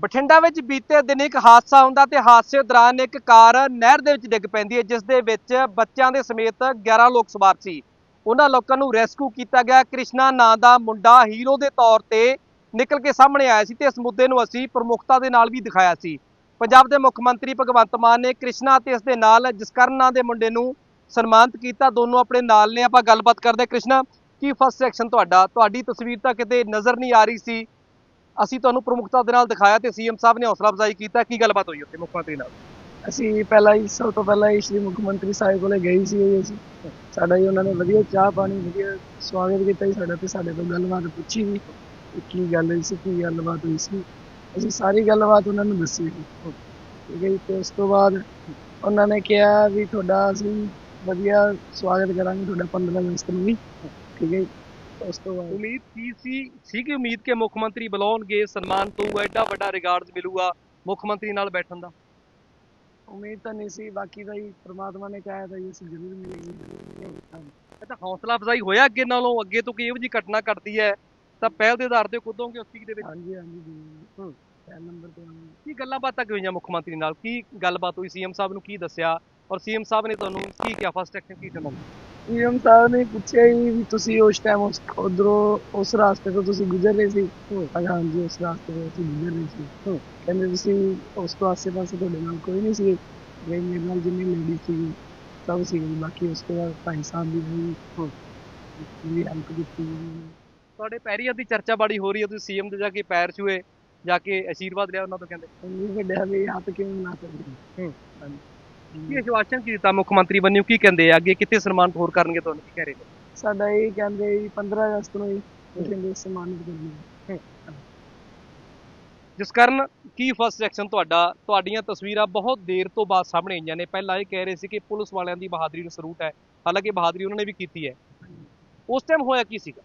ਬਠਿੰਡਾ ਵਿੱਚ ਬੀਤੇ ਦਿਨ ਇੱਕ ਹਾਦਸਾ ਹੁੰਦਾ ਤੇ ਹਾਦਸੇ ਦੌਰਾਨ ਇੱਕ ਕਾਰ ਨਹਿਰ ਦੇ ਵਿੱਚ ਡਿੱਗ ਪੈਂਦੀ ਹੈ, ਜਿਸ ਦੇ ਵਿੱਚ ਬੱਚਿਆਂ ਦੇ ਸਮੇਤ 11 ਲੋਕ ਸਵਾਰ ਸੀ। ਉਹਨਾਂ ਲੋਕਾਂ ਨੂੰ ਰੈਸਕਿਊ ਕੀਤਾ ਗਿਆ। ਕ੍ਰਿਸ਼ਨਾ ਨਾਂ ਦਾ ਮੁੰਡਾ ਹੀਰੋ ਦੇ ਤੌਰ ਤੇ ਨਿਕਲ ਕੇ ਸਾਹਮਣੇ ਆਇਆ ਸੀ ਤੇ ਇਸ ਮੁੱਦੇ ਨੂੰ ਅਸੀਂ ਪ੍ਰਮੁੱਖਤਾ ਦੇ ਨਾਲ ਵੀ ਦਿਖਾਇਆ ਸੀ। ਪੰਜਾਬ ਦੇ ਮੁੱਖ ਮੰਤਰੀ ਭਗਵੰਤ ਮਾਨ ਨੇ ਕ੍ਰਿਸ਼ਨਾ ਤੇ ਇਸ ਦੇ ਨਾਲ ਜਸਕਰਨ ਨਾਂ ਦੇ ਮੁੰਡੇ ਨੂੰ ਸਨਮਾਨਿਤ ਕੀਤਾ। ਦੋਨੋਂ ਆਪਣੇ ਨਾਲ ਨੇ। ਆਪਾਂ ਗੱਲਬਾਤ ਕਰਦੇ ਹਾਂ। ਕ੍ਰਿਸ਼ਨਾ, ਕੀ ਫਸਟ ਸੈਕਸ਼ਨ ਤੁਹਾਡਾ? ਤੁਹਾਡੀ ਤਸਵੀਰ ਤਾਂ ਕਿਤੇ ਨਜ਼ਰ ਨਹੀਂ ਆ ਰਹੀ ਸੀ। ਅਸੀਂ ਤੁਹਾਨੂੰ ਪ੍ਰਮੁਖਤਾ ਦੇ ਨਾਲ ਦਿਖਾਇਆ ਤੇ ਸੀਐਮ ਸਾਹਿਬ ਨੇ ਹੌਸਲਾ ਅਫਜ਼ਾਈ ਕੀਤਾ। ਕੀ ਗੱਲਬਾਤ ਹੋਈ ਉੱਥੇ ਮੁੱਖ ਮੰਤਰੀ ਨਾਲ? ਅਸੀਂ ਪਹਿਲਾਂ ਹੀ, ਸਭ ਤੋਂ ਪਹਿਲਾਂ ਹੀ ਸ਼੍ਰੀ ਮੁੱਖ ਮੰਤਰੀ ਸਾਹਿਬ ਕੋਲੇ ਗਏ ਸੀ ਅਸੀਂ। ਸਾਡਾ ਹੀ ਉਹਨਾਂ ਨੇ ਵਧੀਆ ਚਾਹ ਪਾਣੀ, ਵਧੀਆ ਸਵਾਗਤ ਕੀਤਾ ਜੀ ਸਾਡਾ ਤੇ ਸਾਡੇ ਤੋਂ ਗੱਲਬਾਤ ਪੁੱਛੀ ਵੀ ਕੀ ਗੱਲ ਹੋਈ ਸੀ, ਕੀ ਗੱਲਬਾਤ ਹੋਈ ਸੀ। ਅਸੀਂ ਸਾਰੀ ਗੱਲਬਾਤ ਉਹਨਾਂ ਨੂੰ ਦੱਸੀ ਠੀਕ ਹੈ ਜੀ, ਤੇ ਉਸ ਤੋਂ ਬਾਅਦ ਉਹਨਾਂ ਨੇ ਕਿਹਾ ਵੀ ਤੁਹਾਡਾ ਅਸੀਂ ਵਧੀਆ ਸਵਾਗਤ ਕਰਾਂਗੇ, ਤੁਹਾਡਾ 15 ਅਗਸਤ ਨੂੰ ਵੀ। ਠੀਕ ਹੈ ਜੀ ਉਸ ਤੋਂ ਬਾਅਦ। ਉਮੀਦ ਕੀ ਸੀ? ਸੀ ਕਿ ਉਮੀਦ ਕਿ ਮੁੱਖ ਮੰਤਰੀ ਬੁਲਾਉਣਗੇ ਸਨਮਾਨ ਤੋਂ ਐਡਾ ਵੱਡਾ ਰਿਗਾਰਡਸ ਮਿਲੂਗਾ ਮੁੱਖ ਮੰਤਰੀ ਨਾਲ ਬੈਠਣ ਦਾ? ਉਮੀਦ ਤਾਂ ਨਹੀਂ ਸੀ ਬਾਕੀ ਤਾਂ ਜੀ ਪ੍ਰਮਾਤਮਾ ਨੇ ਚਾਹਿਆ ਤਾਂ ਜੀ ਅਸੀਂ ਜ਼ਰੂਰ ਮਿਲੇਗੀ। ਇਹ ਤਾਂ ਹੌਸਲਾ ਅਫਜ਼ਾਈ ਹੋਇਆ ਅੱਗੇ ਨਾਲੋਂ ਅੱਗੇ ਤੋਂ ਕੋਈ ਇਹੋ ਜਿਹੀ ਘਟਨਾ ਘਟਦੀ ਹੈ ਤਾਂ ਪਹਿਲ ਦੇ ਆਧਾਰ ਤੇ ਕੁਦੋਂਗੇ ਉਸ ਚੀਜ਼ ਦੇ ਵਿੱਚ। ਹਾਂਜੀ ਹਾਂਜੀ ਜੀ ਹੂੰ। ਪਹਿਲ ਨੰਬਰ ਤੇ ਕੀ ਗੱਲਾਂ ਬਾਤਾਂ ਕੀ ਹੋਈਆਂ ਮੁੱਖ ਮੰਤਰੀ ਨਾਲ? ਕੀ ਗੱਲਬਾਤ ਹੋਈ? ਸੀਐਮ ਸਾਹਿਬ ਨੂੰ ਕੀ ਦੱਸਿਆ? ਔਰ ਸੀਐਮ ਸਾਹਿਬ ਨੇ ਤੁਹਾਨੂੰ ਕੀ ਕਿਹਾ? ਫਸਟ ਐਕਸ਼ਨ ਕੀ ਕਰਨਾ? ਪੀਐਮ ਸਾਹਿਬ ਨੇ ਪੁੱਛਿਆ ਹੀ ਵੀ ਤੁਸੀਂ ਉਸ ਟਾਈਮ ਉਸ ਉਧਰੋਂ ਉਸ ਰਾਸਤੇ ਤੋਂ ਤੁਸੀਂ ਗੁਜ਼ਰ ਰਹੇ ਸੀ? ਕਿਹਾ ਹਾਂਜੀ ਉਸ ਰਾਸਤੇ ਤੋਂ ਅਸੀਂ ਗੁਜ਼ਰ ਰਹੇ ਸੀ। ਕਹਿੰਦੇ ਤੁਸੀਂ ਉਸ ਤੋਂ ਆਸੇ ਪਾਸੇ ਤੁਹਾਡੇ ਨਾਲ ਕੋਈ ਨਹੀਂ ਸੀ। ਗਏ ਮੇਰੇ ਨਾਲ ਜਿੰਨੀ ਲੇਡੀ ਸੀ ਸਭ ਸੀ। ਬਾਕੀ ਉਸ ਤੋਂ ਬਾਅਦ ਭਾਈ ਸਾਹਿਬ ਵੀ ਹੋਈ ਮੇਰੀ ਹੈਲਪ ਕੀਤੀ ਤੁਹਾਡੇ ਪੈਰੀਆਂ ਦੀ ਚਰਚਾ ਬੜੀ ਹੋ ਰਹੀ ਹੈ। ਤੁਸੀਂ ਸੀਐਮ ਦੇ ਜਾ ਕੇ ਪੈਰ ਛੂਏ ਜਾ ਕੇ ਆਸ਼ੀਰਵਾਦ ਲਿਆ ਉਹਨਾਂ ਤੋਂ ਕਹਿੰਦੇ। ਉਹ ਵੱਡਿਆ ਵੀ ਹੱਥ ਕਿਵੇਂ ਨਾ ਸਕਦੇ ਹੂੰ। ਕੀ ਆਸ਼ਵਾਸਨ ਕੀ ਦਿੱਤਾ ਮੁੱਖ ਮੰਤਰੀ ਬੰਨਿਓ ਕੀ ਕਹਿੰਦੇ ਆ? ਅੱਗੇ ਕਿੱਥੇ ਸਨਮਾਨ ਹੋਰ ਕਰਨਗੇ ਤੁਹਾਨੂੰ? ਕੀ ਕਹਿ ਰਹੇ ਨੇ? ਸਾਡਾ ਇਹ ਕਹਿੰਦੇ ਜੀ 15 ਅਗਸਤ ਨੂੰ ਹੀ ਕਹਿੰਦੇ ਸਨਮਾਨਿਤ ਕਰਨਾ ਜਿਸ ਕਾਰਨ ਕੀ ਫਸਟ ਸੈਕਸ਼ਨ ਤੁਹਾਡਾ? ਤੁਹਾਡੀਆਂ ਤਸਵੀਰਾਂ ਬਹੁਤ ਦੇਰ ਤੋਂ ਬਾਅਦ ਸਾਹਮਣੇ ਆਈਆਂ ਨੇ। ਪਹਿਲਾਂ ਇਹ ਕਹਿ ਰਹੇ ਸੀ ਕਿ ਪੁਲਿਸ ਵਾਲਿਆਂ ਦੀ ਬਹਾਦਰੀ ਨੂੰ ਸਲੂਟ ਹੈ। ਹਾਲਾਂਕਿ ਬਹਾਦਰੀ ਉਹਨਾਂ ਨੇ ਵੀ ਕੀਤੀ ਹੈ। ਉਸ ਟਾਈਮ ਹੋਇਆ ਕੀ ਸੀਗਾ?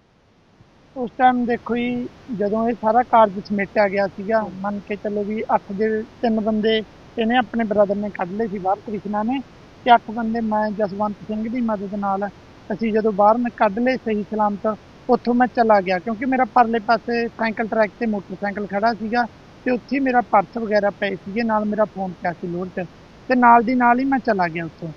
ਉਸ ਟਾਈਮ ਦੇਖੋ ਜੀ ਜਦੋਂ ਇਹ ਸਾਰਾ ਕਾਰਜ ਸਮੇਟਿਆ ਗਿਆ ਸੀਗਾ ਮੰਨ ਕੇ ਚੱਲੋ ਵੀ 8 ਦੇ ਤਿੰਨ ਬੰਦੇ ਇਹਨੇ ਆਪਣੇ ਬ੍ਰਦਰ ਨੇ ਕੱਢ ਲਏ ਸੀ ਬਾਹਰ ਕ੍ਰਿਸ਼ਨਾ ਨੇ ਤੇ ਅੱਠ ਬੰਦੇ, ਮੈਂ, ਜਸਵੰਤ ਸਿੰਘ ਦੀ ਮਦਦ ਨਾਲ ਅਸੀਂ ਜਦੋਂ ਬਾਹਰ ਨੇ ਕੱਢ ਲਏ ਸਹੀ ਸਲਾਮਤ, ਉੱਥੋਂ ਮੈਂ ਚਲਾ ਗਿਆ ਕਿਉਂਕਿ ਮੇਰਾ ਪਰਲੇ ਪਾਸੇ ਸਾਈਕਲ ਟਰੈਕ ਤੇ ਮੋਟਰਸਾਈਕਲ ਖੜਾ ਸੀਗਾ ਤੇ ਉੱਥੇ ਮੇਰਾ ਪਰਸ ਵਗੈਰਾ ਪਏ ਸੀਗੇ, ਨਾਲ ਮੇਰਾ ਫੋਨ ਪਿਆ ਸੀ ਲੋਡ 'ਚ ਤੇ ਨਾਲ ਦੀ ਨਾਲ ਹੀ ਮੈਂ ਚਲਾ ਗਿਆ ਉੱਥੋਂ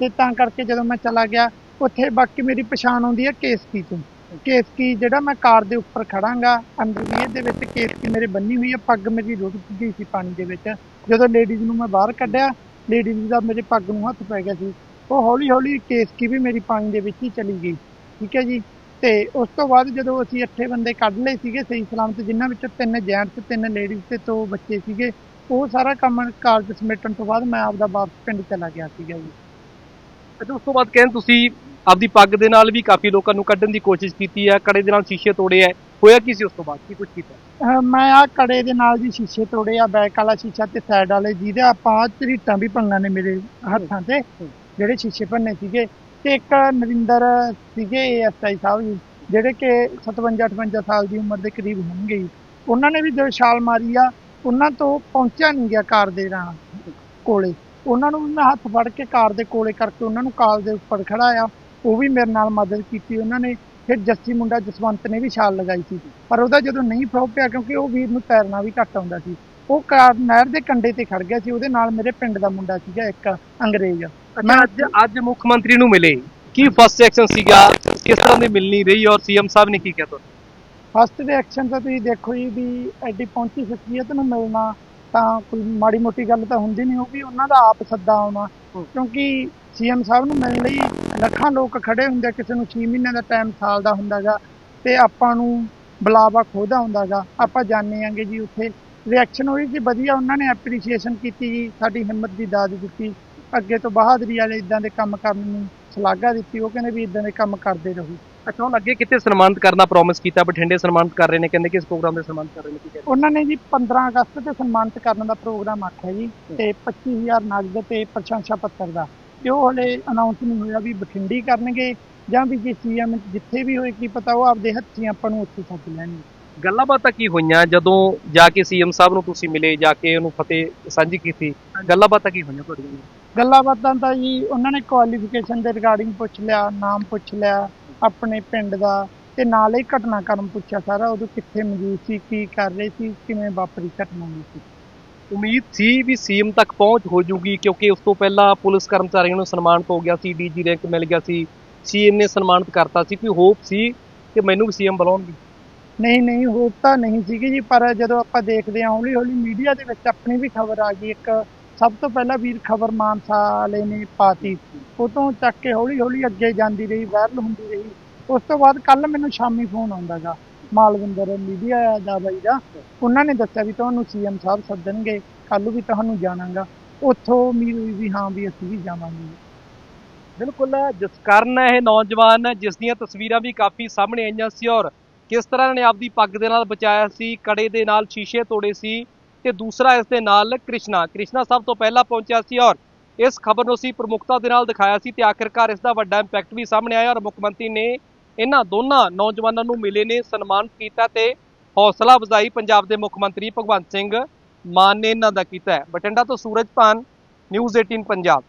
ਤੇ ਤਾਂ ਕਰਕੇ ਜਦੋਂ ਮੈਂ ਚਲਾ ਗਿਆ, ਉੱਥੇ ਬਾਕੀ ਮੇਰੀ ਪਛਾਣ ਆਉਂਦੀ ਹੈ ਕੇਸਕੀ ਤੋਂ। ਕੇਸਕੀ ਜਿਹੜਾ ਮੈਂ ਕਾਰ ਦੇ ਉੱਪਰ ਖੜਾਂਗਾ, ਅੰਦਰ ਅੰਡਰਵੀਅਰ ਦੇ ਵਿੱਚ ਕੇਸਕੀ ਮੇਰੇ ਬੰਨੀ ਹੋਈ ਹੈ, ਪੱਗ ਮੇਰੀ ਰੁਕ ਗਈ ਸੀ ਪਾਣੀ ਦੇ ਵਿੱਚ ਜਦੋਂ ਲੇਡੀਜ਼ ਨੂੰ ਮੈਂ ਬਾਹਰ ਕੱਢਿਆ ਲੇਡੀਜ਼ ਦਾ ਮੇਰੇ ਪੱਗ ਨੂੰ ਹੱਥ ਪੈ ਗਿਆ ਸੀ। ਉਹ ਹੌਲੀ ਹੌਲੀ ਕੇਸਕੀ ਵੀ ਮੇਰੀ ਪਾਣੀ ਦੇ ਵਿੱਚ ਹੀ ਚਲੀ ਗਈ, ਠੀਕ ਹੈ ਜੀ? ਤੇ ਉਸ ਤੋਂ ਬਾਅਦ ਜਦੋਂ ਅਸੀਂ ਅੱਠੇ ਬੰਦੇ ਕੱਢ ਲਏ ਸੀਗੇ ਸਹੀ ਸਲਾਮਤ, ਜਿਨ੍ਹਾਂ ਵਿੱਚੋਂ ਤਿੰਨ ਜੈਂਟਸ ਤਿੰਨ ਲੇਡੀਜ਼ ਤੇ ਦੋ ਬੱਚੇ ਸੀਗੇ, ਉਹ ਸਾਰਾ ਕੰਮ ਕਾਰਜ ਸਮੇਟਣ ਤੋਂ ਬਾਅਦ ਮੈਂ ਆਪਦਾ ਵਾਪਸ ਪਿੰਡ ਚਲਾ ਗਿਆ ਸੀਗਾ ਜੀ। ਅੱਛਾ, ਉਸ ਤੋਂ ਬਾਅਦ ਕਹਿੰਦੇ ਤੁਸੀਂ ਆਪਦੀ ਪੱਗ ਦੇ ਨਾਲ ਵੀ ਕਾਫੀ ਲੋਕਾਂ ਨੂੰ ਕੱਢਣ ਦੀ ਕੋਸ਼ਿਸ਼ ਕੀਤੀ ਹੈ ਕੜੇ ਦੇ ਨਾਲ ਸ਼ੀਸ਼ੇ ਤੋੜੇ ਹੈ। ਹੋਇਆ ਕੀ ਸੀ ਉਸ ਤੋਂ ਬਾਅਦ? ਕੀ ਕੁਝ ਕੀਤਾ? ਮੈਂ ਆ ਕੜੇ ਦੇ ਨਾਲ ਜੀ ਸ਼ੀਸ਼ੇ ਤੋੜੇ ਆ ਬੈਕ ਵਾਲਾ ਸ਼ੀਸ਼ਾ ਤੇ ਸਾਈਡ ਵਾਲੇ ਜਿਹਦੇ ਆਪਾਂ ਝਰੀਟਾਂ ਵੀ ਪੰਗਾਂ ਨੇ ਮੇਰੇ ਹੱਥਾਂ ਤੇ। ਜਿਹੜੇ ਸ਼ੀਸ਼ੇ ਭੰਨੇ ਸੀਗੇ ਤੇ ਇੱਕ ਨਰਿੰਦਰ ਸੀਗੇ ਏਐਸਆਈ ਸਾਹਿਬ ਜੀ ਜਿਹੜੇ ਕਿ 57 58 ਸਾਲ ਦੀ ਉਮਰ ਦੇ ਕਰੀਬ ਹੋਣਗੇ ਉਹਨਾਂ ਨੇ ਵੀ ਜਦੋਂ ਛਾਲ ਮਾਰੀ ਆ ਉਹਨਾਂ ਤੋਂ ਪਹੁੰਚਿਆ ਨਹੀਂ ਗਿਆ ਕਾਰ ਦੇ ਨਾਲ ਕੋਲੇ। ਉਹਨਾਂ ਨੂੰ ਮੈਂ ਹੱਥ ਫੜ ਕੇ ਕਾਰ ਦੇ ਕੋਲੇ ਕਰਕੇ ਉਹਨਾਂ ਨੂੰ ਕਾਰ ਦੇ ਉੱਪਰ ਖੜਾਇਆ। ਉਹ ਵੀ ਮੇਰੇ ਨਾਲ ਮਦਦ ਕੀਤੀ ਉਹਨਾਂ ਨੇ ਫਿਰ ਜੱਸੀ ਮੁੰਡਾ ਜਸਵੰਤ ਨੇ ਵੀ ਛਾਲ ਲਗਾਈ ਸੀ। ਪਰ ਉਹਦਾ ਜਦੋਂ ਨਹੀਂ ਫਰੋ ਪਿਆ ਕਿਉਂਕਿ ਉਹ ਵੀਰ ਨੂੰ ਤੈਰਨਾ ਵੀ ਘੱਟ ਆਉਂਦਾ ਸੀ। ਉਹ ਕਾਰ ਨਹਿਰ ਦੇ ਕੰਢੇ ਤੇ ਖੜ ਗਿਆ ਸੀ ਉਹਦੇ ਨਾਲ ਮੇਰੇ ਪਿੰਡ ਦਾ ਮੁੰਡਾ ਸੀਗਾ ਇੱਕ ਅੰਗਰੇਜ਼। ਅੱਛਾ ਅੱਜ ਅੱਜ ਮੁੱਖ ਮੰਤਰੀ ਨੂੰ ਮਿਲੇ। ਕੀ ਫਸਟ ਸੈਕਸ਼ਨ ਸੀਗਾ? ਕਿਸ ਤਰ੍ਹਾਂ ਦੀ ਮਿਲਣੀ ਰਹੀ? ਔਰ ਸੀਐਮ ਸਾਹਿਬ ਨੇ ਕੀ ਕਿਹਾ ਤੁਹਾਨੂੰ? ਫਸਟ ਦੇ ਐਕਸ਼ਨ ਤਾਂ ਤੁਸੀਂ ਦੇਖੋ ਜੀ ਵੀ ਐਡੀ ਪਹੁੰਚੀ ਸ਼ਖਸੀਅਤ ਨੂੰ ਮਿਲਣਾ ਤਾਂ ਕੋਈ ਮਾੜੀ ਮੋਟੀ ਗੱਲ ਤਾਂ ਹੁੰਦੀ ਨਹੀਂ ਉਹ ਵੀ ਉਹਨਾਂ ਦਾ ਆਪ ਸੱਦਾ ਆਉਣਾ। ਕਿਉਂਕਿ ਸੀਐਮ ਸਾਹਿਬ ਨੂੰ ਮਿਲਣ ਲਈ ਲੱਖਾਂ ਲੋਕ ਖੜੇ ਹੁੰਦੇ ਕਿਸੇ ਨੂੰ 6 ਮਹੀਨਿਆਂ ਦਾ ਟਾਈਮ ਸਾਲ ਦਾ ਹੁੰਦਾਗਾ ਤੇ ਆਪਾਂ ਨੂੰ ਬੁਲਾਵਾ ਖੋਦਾ ਹੁੰਦਾਗਾ ਆਪਾਂ ਜਾਣੇ ਆਂਗੇ ਜੀ ਉੱਥੇ। ਰਿਐਕਸ਼ਨ ਹੋਈ ਸੀ ਵਧੀਆ ਉਹਨਾਂ ਨੇ ਐਪਰੀਸ਼ੀਏਸ਼ਨ ਕੀਤੀ ਜੀ ਸਾਡੀ ਹਿੰਮਤ ਦੀ ਦਾਦ ਦਿੱਤੀ। ਅੱਗੇ ਤੋਂ ਬਹਾਦਰੀ ਵਾਲੇ ਇਦਾਂ ਦੇ ਕੰਮ ਕਰਨ ਨੂੰ ਸ਼ਲਾਘਾ ਦਿੱਤੀ ਉਹ ਕਹਿੰਦੇ ਵੀ ਇਦਾਂ ਦੇ ਕੰਮ ਕਰਦੇ ਰਹੋ। ਅੱਛਾ ਹੁਣ ਅੱਗੇ ਕਿਤੇ ਸਨਮਾਨਿਤ ਕਰਨਾ ਪ੍ਰੋਮਿਸ ਕੀਤਾ ਬਠਿੰਡੇ ਸਨਮਾਨਿਤ ਕਰ ਰਹੇ ਨੇ ਕਹਿੰਦੇ ਕਿ ਇਸ ਪ੍ਰੋਗਰਾਮ ਦੇ ਸਨਮਾਨਿਤ ਕਰ ਰਹੇ ਨੇ ਕੀ ਕਹਿੰਦੇ? ਉਹਨਾਂ ਨੇ ਜੀ 15 ਅਗਸਤ ਤੇ ਸਨਮਾਨਿਤ ਕਰਨ ਦਾ ਪ੍ਰੋਗਰਾਮ ਆਖਿਆ ਜੀ ਤੇ 25000 ਨਗਦ ਤੇ ਪ੍ਰਸ਼ੰਸਾ ਪੱਤਰ ਦਾ। ਉਹ ਹਲੇ ਅਨਾਉਂਸ ਨਹੀਂ ਹੋਇਆ ਵੀ ਬਠਿੰਡੀ ਕਰਨਗੇ ਜਾਂ ਵੀ ਜੇ ਸੀਐਮ ਜਿੱਥੇ ਵੀ ਹੋਏ ਕੀ ਪਤਾ ਉਹ ਆਪਦੇ ਹੱਥੀਂ ਆਪਾਂ ਨੂੰ ਉੱਥੇ ਸੱਦ ਲੈਣਗੇ। ਗੱਲਾਂ ਬਾਤਾਂ ਕੀ ਹੋਈਆਂ? ਜਦੋਂ ਜਾ ਕੇ ਸੀਐਮ ਸਾਹਿਬ ਨੂੰ ਤੁਸੀਂ ਮਿਲੇ ਜਾ ਕੇ ਉਹਨੂੰ ਫਤਿਹ ਸਾਂਝੀ ਕੀਤੀ ਗੱਲਾਂ ਬਾਤਾਂ ਕੀ ਹੋਈਆਂ ਤੁਹਾਡੀਆਂ? ਗੱਲਾਂ ਬਾਤਾਂ ਤਾਂ ਜੀ ਉਹਨਾਂ ਨੇ ਕੁਆਲੀਫਿਕੇਸ਼ਨ ਦੇ ਰਿਗਾਰਡਿੰਗ ਪੁੱਛ ਲਿਆ ਨਾਮ ਪੁੱਛ ਲਿਆ ਆਪਣੇ ਪਿੰਡ ਦਾ ਤੇ ਨਾਲ ਹੀ ਘਟਨਾਕ੍ਰਮ ਪੁੱਛਿਆ ਸਾਰਾ ਉਦੋਂ ਕਿੱਥੇ ਮੌਜੂਦ ਸੀ ਕੀ ਕਰ ਰਹੇ ਸੀ ਕਿਵੇਂ ਵਾਪਰੀ ਘਟਨਾ ਹੋਈ ਸੀ ਉਮੀਦ ਸੀ ਵੀ ਸੀਐਮ ਤੱਕ ਪਹੁੰਚ ਹੋ ਜੂਗੀ, ਕਿਉਂਕਿ ਉਸ ਤੋਂ ਪਹਿਲਾਂ ਪੁਲਿਸ ਕਰਮਚਾਰੀਆਂ ਨੂੰ ਸਨਮਾਨਿਤ ਹੋ ਗਿਆ ਸੀ, ਡੀਜੀ ਰੈਂਕ ਮਿਲ ਗਿਆ ਸੀ। ਸੀਐਮ ਨੇ ਸਨਮਾਨਿਤ ਕਰਤਾ ਸੀ, ਕੋਈ ਹੋਪ ਸੀ ਕਿ ਮੈਨੂੰ ਵੀ ਸੀਐਮ ਬੁਲਾਉਣਗੇ? ਨਹੀਂ ਨਹੀਂ, ਹੋਪ ਤਾਂ ਨਹੀਂ ਸੀਗੀ ਜੀ, ਪਰ ਜਦੋਂ ਆਪਾਂ ਦੇਖਦੇ ਹਾਂ ਹੌਲੀ ਹੌਲੀ ਮੀਡੀਆ ਦੇ ਵਿੱਚ ਆਪਣੀ ਵੀ ਖਬਰ ਆ ਗਈ। ਇੱਕ ਸਭ ਤੋਂ ਪਹਿਲਾਂ ਵੀਰ ਖਬਰ ਮਾਨਸਾ ਵਾਲੇ ਨੇ ਪਾਤੀ। ਉਹ ਤੋਂ ਚੱਕ ਕੇ ਹੌਲੀ ਹੌਲੀ ਅੱਗੇ ਜਾਂਦੀ ਰਹੀ ਵਾਇਰਲ ਹੁੰਦੀ ਰਹੀ। ਉਸ ਤੋਂ ਬਾਅਦ ਕੱਲ ਮੈਨੂੰ ਸ਼ਾਮੀ ਫੋਨ ਆਉਂਦਾਗਾ ਮਾਲਵਿੰਦਰ ਮੀਡੀਆ ਦਾ ਬਾਈ ਦਾ, ਉਹਨਾਂ ਨੇ ਦੱਸਿਆ ਵੀ ਤੁਹਾਨੂੰ ਸੀਐਮ ਸਾਹਿਬ ਸੱਦਣਗੇ ਕੱਲ ਵੀ ਤੁਹਾਨੂੰ ਜਾਣਾਗਾ। ਉੱਥੋਂ ਉਮੀਦ ਹੋਈ ਵੀ ਹਾਂ ਵੀ ਅਸੀਂ ਵੀ ਜਾਵਾਂਗੇ। ਬਿਲਕੁਲ, ਜਿਸ ਕਾਰਨ ਇਹ ਨੌਜਵਾਨ, ਜਿਸ ਦੀਆਂ ਤਸਵੀਰਾਂ ਵੀ ਕਾਫੀ ਸਾਹਮਣੇ ਆਈਆਂ ਸੀ ਔਰ ਕਿਸ ਤਰ੍ਹਾਂ ਨੇ ਆਪਦੀ ਪੱਗ ਦੇ ਨਾਲ ਬਚਾਇਆ ਸੀ, ਕੜੇ ਦੇ ਨਾਲ ਸ਼ੀਸ਼ੇ ਤੋੜੇ ਸੀ ਤੇ ਦੂਸਰਾ ਇਸ ਦੇ ਨਾਲ ਕ੍ਰਿਸ਼ਨਾ। ਕ੍ਰਿਸ਼ਨਾ ਸਭ ਤੋਂ ਪਹਿਲਾਂ ਪਹੁੰਚਿਆ ਸੀ ਔਰ ਇਸ ਖਬਰ ਨੂੰ ਅਸੀਂ ਪ੍ਰਮੁਖਤਾ ਦੇ ਨਾਲ ਦਿਖਾਇਆ ਸੀ ਤੇ ਆਖਿਰਕਾਰ ਇਸ ਦਾ ਵੱਡਾ ਇੰਪੈਕਟ ਵੀ ਸਾਹਮਣੇ ਆਇਆ ਔਰ ਮੁੱਖ ਮੰਤਰੀ ਨੇ ਇਹਨਾਂ ਦੋਨਾਂ ਨੌਜਵਾਨਾਂ ਨੂੰ ਮਿਲੇ ਨੇ ਸਨਮਾਨਿਤ ਕੀਤਾ ਤੇ ਹੌਸਲਾ ਅਫਜ਼ਾਈ ਪੰਜਾਬ ਦੇ ਮੁੱਖ ਮੰਤਰੀ ਭਗਵੰਤ ਸਿੰਘ ਮਾਨ ਨੇ ਇਹਨਾਂ ਦਾ ਕੀਤਾ ਹੈ। ਬਠਿੰਡਾ ਤੋਂ ਸੂਰਜ ਪਾਨ ਨਿਊਜ਼ 18 ਪੰਜਾਬ।